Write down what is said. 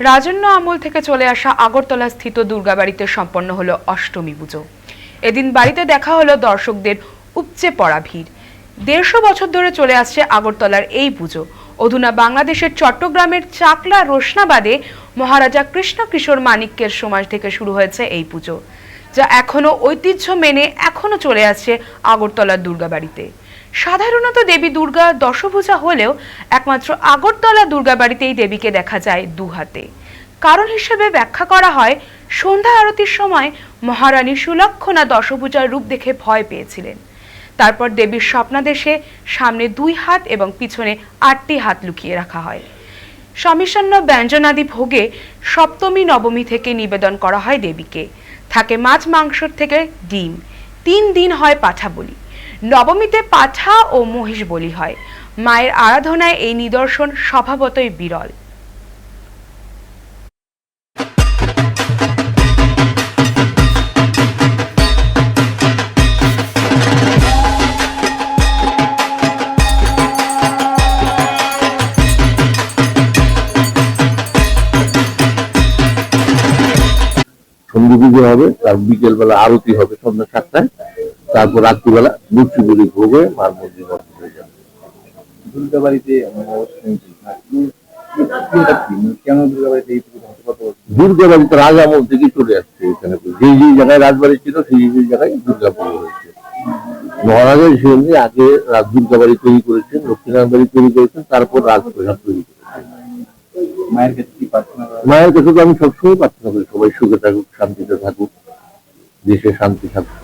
রাজন্য আমল থেকে চলে আসা আগরতলা স্থিত দুর্গাবাড়িতে সম্পন্ন হলো অষ্টমী পুজো। এদিন বাড়িতে দেখা হলো দর্শকদের উপচে পড়া ভিড়। দেড়শো বছর ধরে চলে আসছে আগরতলার এই পুজো। অধুনা বাংলাদেশের চট্টগ্রামের চাকলা রোশনাবাদে মহারাজা কৃষ্ণ কিশোর মানিক্যের সমাজ থেকে শুরু হয়েছে এই পুজো। যা এখনও ঐতিহ্য মেনে এখনও চলে আসছে আগরতলার দুর্গাবাড়িতে। সাধারণত দেবী দুর্গা দশভূজা হলেও একমাত্র আগরতলা দুর্গাবাড়িতেই দেবীকে দেখা যায় দুহাতে। কারণ হিসেবে ব্যাখ্যা করা হয়, সন্ধ্যা আরতির সময় মহারানী সুলক্ষণা দশভূজার রূপ দেখে ভয় পেয়েছিলেন। তারপর দেবীর স্বপ্নাদেশে সামনে দুই হাত এবং পিছনে আটটি হাত লুকিয়ে রাখা হয়। সমিষান্ন ব্যঞ্জনাদি ভোগে সপ্তমী, নবমী থেকে নিবেদন করা হয় দেবীকে। থাকে মাছ মাংসর থেকে ডিম। তিন দিন হয় পাঠা বলি। নবমীতে পাঠা ও মহিষ বলি হয়। মায়ের আরাধনায় এই নিদর্শন স্বভাবতই বিরল। পুজো হবে তার বিকেল বেলা আরতি হবে সন্ধ্যা সাতটায়। তারপর রাত্রিবেলা লুচি বুড়ি ভোগে মার মন্দির বন্ধ হয়ে যাবে। দুর্গাবাড়িতে? মানে পুজো রাজ আমল থেকে চলে আসছে এখানে যে যে জায়গায় রাজবাড়ি ছিল সেই সেই জায়গায় দুর্গা পুজো হয়েছে মহারাজের সেমনি আগে রাজ দুর্গাবাড়ি তৈরি করেছেন লক্ষ্মীনারায়ণ বাড়ি তৈরি করেছেন তারপর রাজপ্রসাদ তৈরি করেছেন। মায়ের কাছে মায়ের কাছে তো আমি সবসময় প্রার্থনা করি, সবাই সুখে থাকুক, শান্তিতে থাকুক, দেশে শান্তি থাকুক।